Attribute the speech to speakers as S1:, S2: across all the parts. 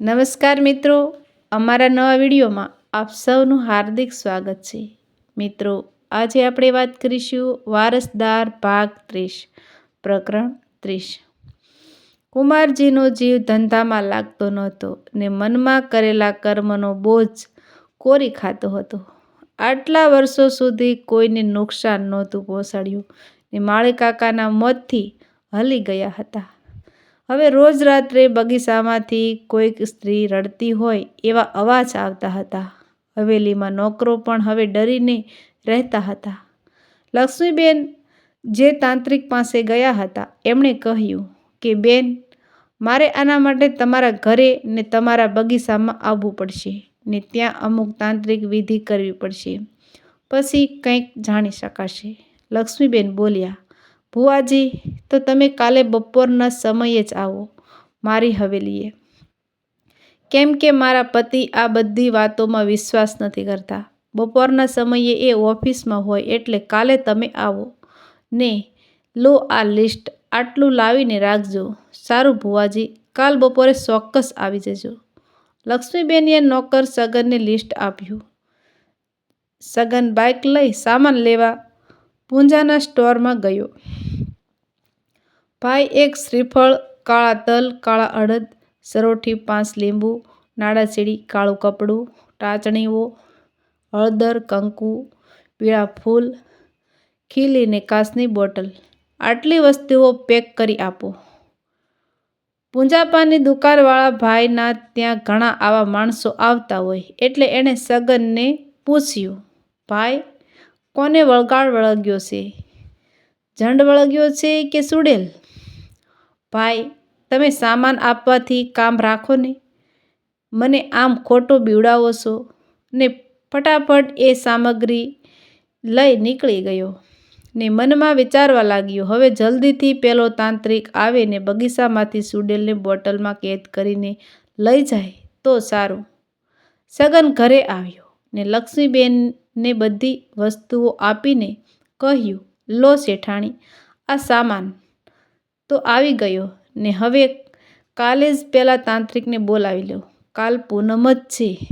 S1: નમસ્કાર મિત્રો, અમારા નવા વિડીયોમાં આપ સૌનું હાર્દિક સ્વાગત છે. મિત્રો, આજે આપણે વાત કરીશું વારસદાર ભાગ ત્રીસ, પ્રકરણ ત્રીસ. કુમારજીનો જીવ ધંધામાં લાગતો નહોતો ને મનમાં કરેલા કર્મનો બોજ કોરી ખાતો હતો. આટલા વર્ષો સુધી કોઈને નુકસાન નહોતું પહોંચાડ્યું ને માળીકાકાના મોતથી હલી ગયા હતા. હવે રોજ રાત્રે બગીચામાંથી કોઈક સ્ત્રી રડતી હોય એવા અવાજ આવતા હતા. હવેલીમાં નોકરો પણ હવે ડરીને રહેતા હતા. લક્ષ્મીબેન જે તાંત્રિક પાસે ગયા હતા, એમણે કહ્યું કે, બેન, મારે આના માટે તમારા ઘરે ને તમારા બગીચામાં આવવું પડશે ને ત્યાં અમુક તાંત્રિક વિધિ કરવી પડશે. પછી કંઈક જાણી શકાશે. લક્ષ્મીબેન બોલ્યા ભુવાજી, તો તમે કાલે બપોરના સમયે જ આવો, મારી હવેલીએ. કેમ કે મારા પતિ આ બધી વાતોમાં વિશ્વાસ નથી કરતા. બપોરના સમયે એ ઓફિસમાં હોય એટલે કાલે તમે આવો. ને, લો આ લિસ્ટ, આટલું લાવીને રાખજો. સારું ભુવાજી, કાલ બપોરે ચોક્કસ આવી જજો. લક્ષ્મીબેનીએ નોકર સગનને લિસ્ટ આપ્યું. સગન બાઇક લઈ સામાન લેવા પૂંજાના સ્ટોરમાં ગયો. ભાઈ એક શ્રીફળ, કાળા તલ, કાળા અડદ, સરોઠી, પાંચ લીંબુ નાળાચીડી કાળું કપડું, ટાચણીઓ, હળદર, કંકુ, પીળા ફૂલ ખીલીને કાસની બોટલ. આટલી વસ્તુઓ પેક કરી આપો. પૂંજાપાની દુકાનવાળા ભાઈના ત્યાં ઘણા આવા માણસો આવતા હોય, એટલે એણે સગનને પૂછ્યું, ભાઈ, કોને વળગાડ વળગ્યો છે? ઝંડ વળગ્યો છે કે સુડેલ? ભાઈ, તમે સામાન આપવાથી કામ રાખો ને. મને આમ ખોટો બીવડાવો છો ને ફટાફટ એ સામગ્રી લઈ નીકળી ગયો ને મનમાં વિચારવા લાગ્યો, હવે જલ્દીથી પેલો તાંત્રિક આવે ને બગીચામાંથી સુડેલને બોટલમાં કેદ કરીને લઈ જાય તો સારું. સગન ઘરે આવ્યો ને લક્ષ્મીબેનને બધી વસ્તુઓ આપીને કહ્યું, લો શેઠાણી, આ સામાન તો આવી ગયો ને હવે કાલે જ પેલા તાંત્રિકને બોલાવી લો કાલ પૂનમ જ છે.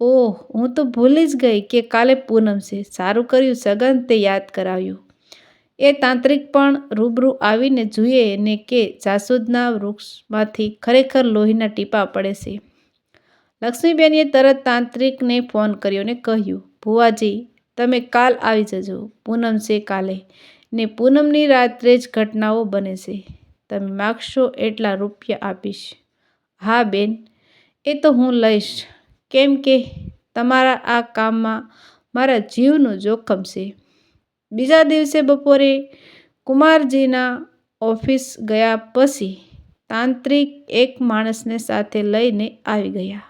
S1: ઓહ, હું તો ભૂલી જ ગઈ કે કાલે પૂનમ છે. સારું કર્યું, સગન તે યાદ કરાવ્યું. એ તાંત્રિક પણ રૂબરૂ આવીને જુએ ને કે જાસૂદના વૃક્ષમાંથી ખરેખર લોહીના ટીપા પડે છે. લક્ષ્મીબેનએ તરત તાંત્રિકને ફોન કર્યો ને કહ્યું, ભુવાજી, તમે કાલ આવી જજો. પૂનમ છે કાલે. ને પૂનમની રાત્રે જ ઘટનાઓ બને છે. તમે માગશો એટલા રૂપિયા આપીશ. હા, બેન, એ તો હું લઈશ. કેમ કે તમારા આ કામમાં મારા જીવનું જોખમ છે. બીજા દિવસે બપોરે કુમારજીના ઓફિસ ગયા પછી તાંત્રિક એક માણસને સાથે લઈને આવી ગયા.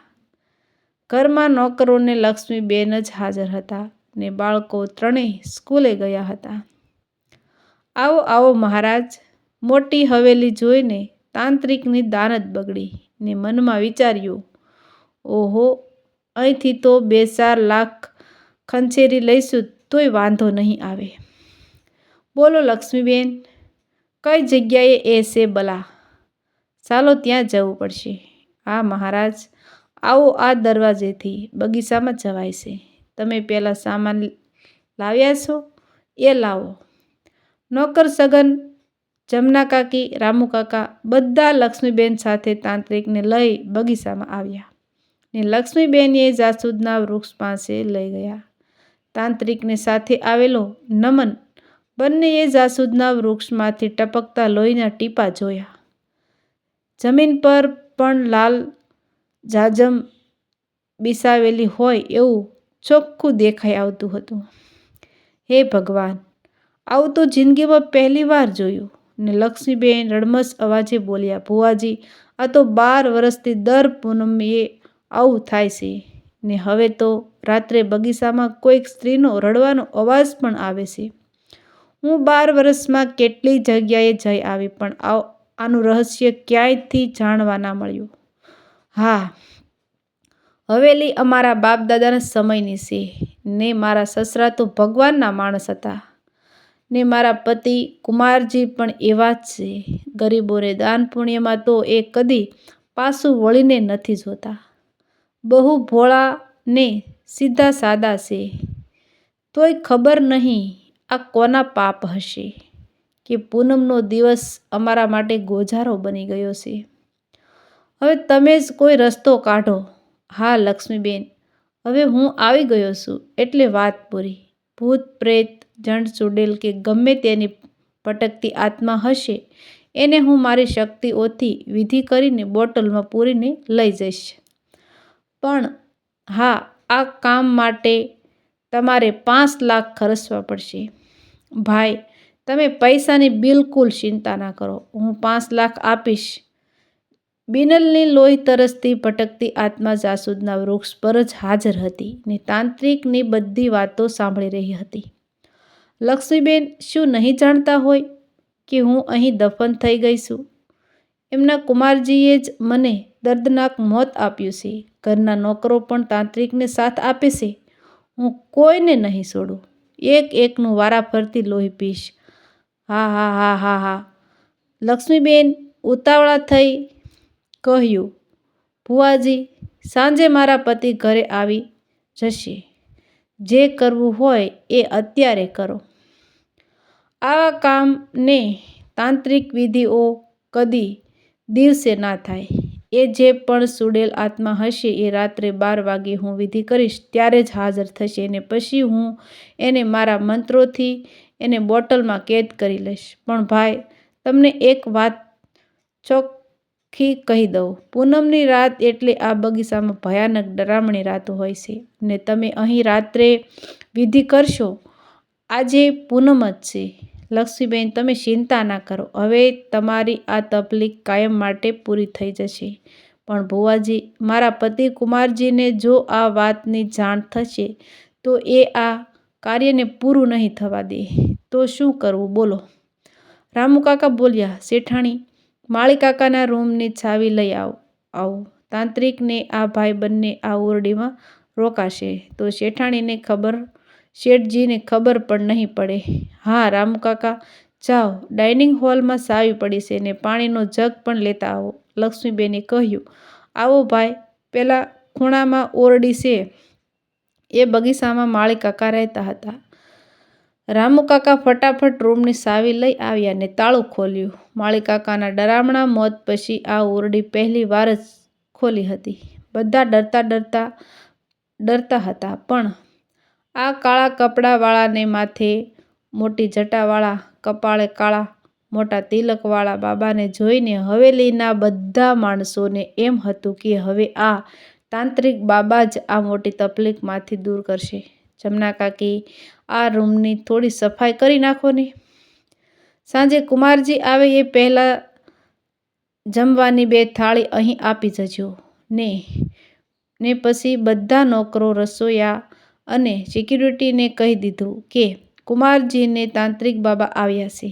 S1: ઘરમાં નોકરોને લક્ષ્મીબેન જ હાજર હતા ને બાળકો ત્રણેય સ્કૂલે ગયા હતા. આવો આવો મહારાજ. મોટી હવેલી જોઈને તાંત્રિકની દાનત બગડી ને મનમાં વિચાર્યું, ઓહો, અહીંથી તો બે ચાર લાખ ખંચેરી લઈશું તોય વાંધો નહીં આવે. બોલો લક્ષ્મીબેન, કઈ જગ્યાએ એ છે બલા? ચાલો ત્યાં જવું પડશે. હા, મહારાજ. આવો આ દરવાજેથી બગીચામાં જવાય છે. તમે પહેલાં સામાન લાવ્યા છો? એ લાવો. નોકર સગન, જમના કાકી, રામુ કાકા બધા લક્ષ્મીબેન સાથે તાંત્રિકને લઈ બગીચામાં આવ્યા ને લક્ષ્મીબેનએ જાસૂદના વૃક્ષ પાસે લઈ ગયા. તાંત્રિકને સાથે આવેલો નમન બંનેએ જાસૂદના વૃક્ષમાંથી ટપકતા લોહીના ટીપા જોયા. જમીન પર પણ લાલ જાજમ બિસાવેલી હોય એવું ચોખ્ખું દેખાઈ આવતું હતું. હે ભગવાન આવું તો જિંદગીમાં પહેલી વાર જોયું. ને લક્ષ્મીબેન રડમસ અવાજે બોલ્યા, ભુવાજી, આ તો બાર વર્ષથી દર પૂનમીએ આવું થાય છે. ને હવે તો રાત્રે બગીચામાં કોઈક સ્ત્રીનો રડવાનો અવાજ પણ આવે છે. હું બાર વર્ષમાં કેટલી જગ્યાએ જઈ આવી, પણ આનું રહસ્ય ક્યાંયથી જાણવા ના મળ્યું. હા, હવેલી અમારા બાપ દાદાના સમયની છે. ને મારા સસરા તો ભગવાનના માણસ હતા. ને મારા પતિ કુમારજી પણ એવા જ છે. ગરીબોને દાન પુણ્યમાં તો એ કદી પાછું વળીને નથી જોતા. બહુ ભોળા ને સીધા સાદા છે. તોય ખબર નહીં આ કોના પાપ હશે કે પૂનમનો દિવસ અમારા માટે ગોજારો બની ગયો છે. હવે તમે જ કોઈ રસ્તો કાઢો. હા, લક્ષ્મીબેન. હવે હું આવી ગયો છું એટલે વાત પૂરી. ભૂત પ્રેત જણ સુડેલ કે ગમે તેની પટકતી આત્મા હશે, એને હું મારી શક્તિઓથી વિધિ કરીને બોટલમાં પૂરીને લઈ જઈશ. પણ હા, આ કામ માટે તમારે પાંચ લાખ ખર્ચવા પડશે. ભાઈ, તમે પૈસાની બિલકુલ ચિંતા ના કરો. હું પાંચ લાખ આપીશ. બિનલની લોહી તરસથી ભટકતી આત્મા જાસૂદના વૃક્ષ પર જ હાજર હતી ને તાંત્રિકની બધી વાતો સાંભળી રહી હતી. લક્ષ્મીબેન શું નહીં જાણતા હોય કે હું અહીં દફન થઈ ગઈ છું? એમના કુમારજીએ જ મને દર્દનાક મોત આપ્યું છે. ઘરના નોકરો પણ તાંત્રિકને સાથ આપે છે. હું કોઈને નહીં છોડું. એક એકનું વારા ફરતી લોહી પીશ. હા હા હા હા હા. લક્ષ્મીબેન ઉતાવળા થઈ કહ્યું, ભુવાજી, સાંજે મારા પતિ ઘરે આવી જશે. જે કરવું હોય એ અત્યારે કરો. આવા કામને તાંત્રિક વિધિઓ કદી દિવસે ના થાય. એ જે પણ સુડેલ આત્મા હશે એ રાત્રે બાર વાગે હું વિધિ કરીશ, ત્યારે જ હાજર થશે. ને પછી હું એને મારા મંત્રોથી એને બોટલમાં કેદ કરી લઈશ. પણ ભાઈ, તમને એક વાત ચોખ્ખી કહી દઉં. પૂનમની રાત એટલે આ બગીચામાં ભયાનક ડરામણી રાતો હોય છે ને તમે અહીં રાત્રે વિધિ કરશો? આજે પૂનમ જ છે. લક્ષ્મીબેન, તમે ચિંતા ના કરો. હવે તમારી આ તકલીફ કાયમ માટે પૂરી થઈ જશે. પણ ભુવાજી, મારા પતિ કુમારજીને જો આ વાતની જાણ થશે, તો એ આ કાર્યને પૂરું નહીં થવા દે. તો શું કરવું? બોલો. રામુકાકા બોલ્યા, શેઠાણી માળીકાકાના રૂમની છાવી લઈ આવ, આવું. તાંત્રિકને આ ભાઈ બંને આ ઓરડીમાં રોકાશે. તો શેઠાણીને ખબર, શેઠજીને ખબર પણ નહીં પડે. હા, રામકાકા, જાઓ. ડાઇનિંગ હોલમાં સાવી પડી છે ને પાણીનો જગ પણ લેતા આવો. લક્ષ્મીબેને કહ્યું, આવો ભાઈ, પેલા ખૂણામાં ઓરડી છે. એ બગીચામાં માળી કાકા રહેતા હતા. રામુકાકા ફટાફટ રૂમની સાવી લઈ આવ્યા ને તાળું ખોલ્યું. માળીકાકાના ડરામણા મોત પછી આ ઓરડી પહેલી વાર જ ખોલી હતી. બધા ડરતા ડરતા ડરતા હતા, પણ આ કાળા કપડાવાળાને માથે, મોટી જટાવાળા કપાળે કાળા, મોટા તિલકવાળા બાબાને જોઈને હવેલીના બધા માણસોને એમ હતું કે હવે આ તાંત્રિક બાબા જ આ મોટી તકલીફમાંથી દૂર કરશે. જમના કાકી આ રૂમની થોડી સફાઈ કરી નાખો ને સાંજે કુમારજી આવે એ પહેલાં જમવાની બે થાળી અહીં આપી જજો. ને ને પછી બધા નોકરો રસોયા અને સિક્યુરિટીને કહી દીધું કે કુમારજીને તાંત્રિક બાબા આવ્યા છે.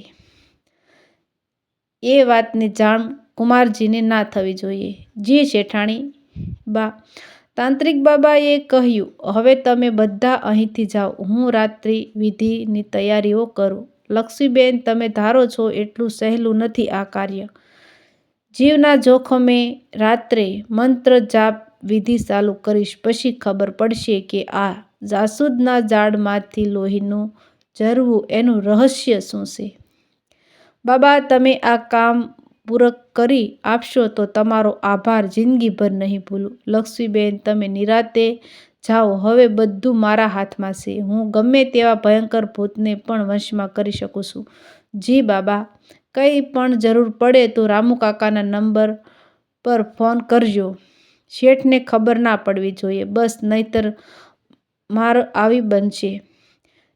S1: એ વાતની જાણ કુમારજીને ના થવી જોઈએ. જી શેઠાણી બા તાંત્રિક બાબાએ કહ્યું, હવે તમે બધા અહીંથી જાઓ, હું રાત્રિ વિધિની તૈયારીઓ કરું. લક્ષ્મીબેન, તમે ધારો છો એટલું સહેલું નથી આ કાર્ય. જીવના જોખમે રાત્રે મંત્ર જાપ વિધિ ચાલુ કરીશ, પછી ખબર પડશે કે આ જાસૂદના ઝાડમાંથી લોહીનું ઝરવું એનું રહસ્ય શું છે. બાબા, તમે આ કામ પૂરક કરી આપશો તો તમારો આભાર જિંદગીભર નહીં ભૂલું. લક્ષ્મીબેન, તમે નિરાતે જાઓ. હવે બધું મારા હાથમાં છે. હું ગમે તેવા ભયંકર ભૂતને પણ વંશમાં કરી શકું છું. જી બાબા, કંઈ પણ જરૂર પડે તો રામુ કાકાના નંબર પર ફોન કરજો. શેઠને ખબર ના પડવી જોઈએ. બસ નહીતર માર આવી બનશે.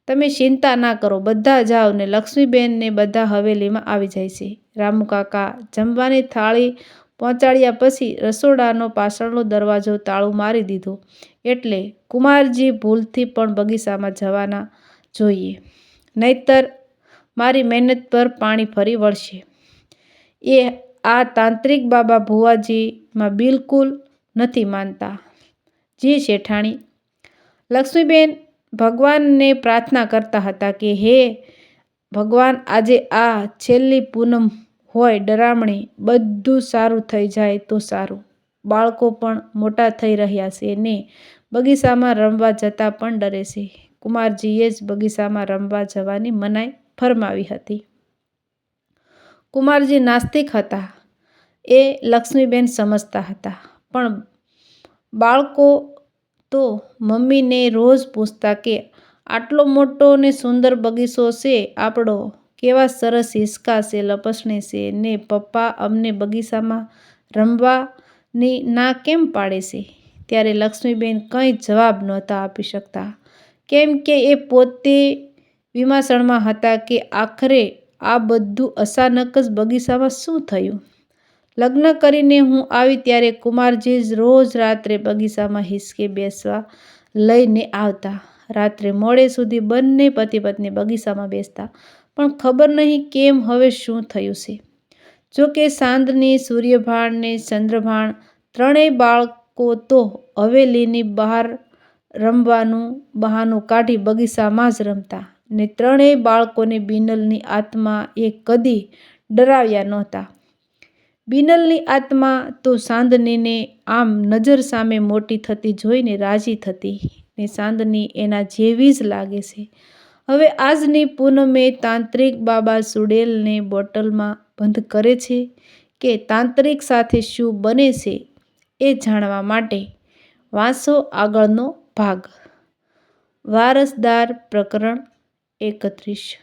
S1: તમે ચિંતા ના કરો. બધા જાઓ ને લક્ષ્મીબેનને બધા હવેલીમાં આવી જાય છે. રામુકાકા જમવાની થાળી પહોંચાડ્યા પછી રસોડાનો પાછળનો દરવાજો તાળું મારી દીધો. એટલે કુમારજી ભૂલથી પણ બગીચામાં જવાના જોઈએ. નહીતર મારી મહેનત પર પાણી ફરી વળશે. એ આ તાંત્રિક બાબા ભુવાજીમાં બિલકુલ નથી માનતા. જી શેઠાણી, લક્ષ્મીબેન ભગવાનને પ્રાર્થના કરતા હતા કે, હે ભગવાન આજે આ છેલ્લી પૂનમ હોય ડરામણી, બધું સારું થઈ જાય તો સારું. બાળકો પણ મોટા થઈ રહ્યા છે ને બગીચામાં રમવા જતા પણ ડરે છે. કુમારજીએ જ બગીચામાં રમવા જવાની મનાઈ ફરમાવી હતી. કુમારજી નાસ્તિક હતા. એ લક્ષ્મીબેન સમજતા હતા. પણ બાળકો તો મમ્મીને રોજ પૂછતા કે આટલો મોટો ને સુંદર બગીચો છે આપણો. કેવા સરસ હિસકા છે, લપસણે છે. ને પપ્પા અમને બગીચામાં રમવાની ના કેમ પાડે છે? ત્યારે લક્ષ્મીબેન કંઈ જવાબ નહોતા આપી શકતા. કેમ કે એ પોતે વિમાસણમાં હતા કે આખરે આ બધું અચાનક જ બગીચામાં શું થયું? લગ્ન કરીને હું આવી ત્યારે કુમારજી જ રોજ રાત્રે બગીચામાં હિસકે બેસવા લઈને આવતા. રાત્રે મોડે સુધી બંને પતિ પત્ની બગીચામાં બેસતા. પણ ખબર નહીં કેમ હવે શું થયું છે. જો કે સાંજની સૂર્યભાણ ને ચંદ્રભાણ ત્રણેય બાળકો તો હવેલીની બહાર રમવાનું બહાનું કાઢી બગીચામાં જ રમતા ને ત્રણેય બાળકોને બિનલની આત્મા એ કદી ડરાવ્યા નહોતા. બિનલની આત્મા તો સાંદનીને આમ નજર સામે મોટી થતી જોઈને રાજી થતી. ને સાંદની એના જેવી જ લાગે છે. હવે આજની પૂનમે તાંત્રિક બાબા સુડેલને બોટલમાં બંધ કરે છે કે તાંત્રિક સાથે શું બને છે એ જાણવા માટે વાંચો આગળનો ભાગ. વારસદાર પ્રકરણ એકત્રીસ.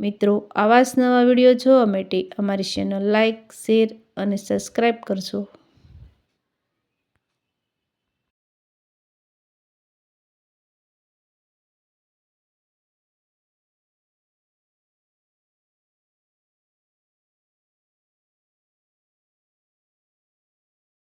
S1: મિત્રો, આવા જ નવા વીડિયો જોવા માટે અમારી ચેનલ લાઇક શેર અને સબસ્ક્રાઈબ કરજો.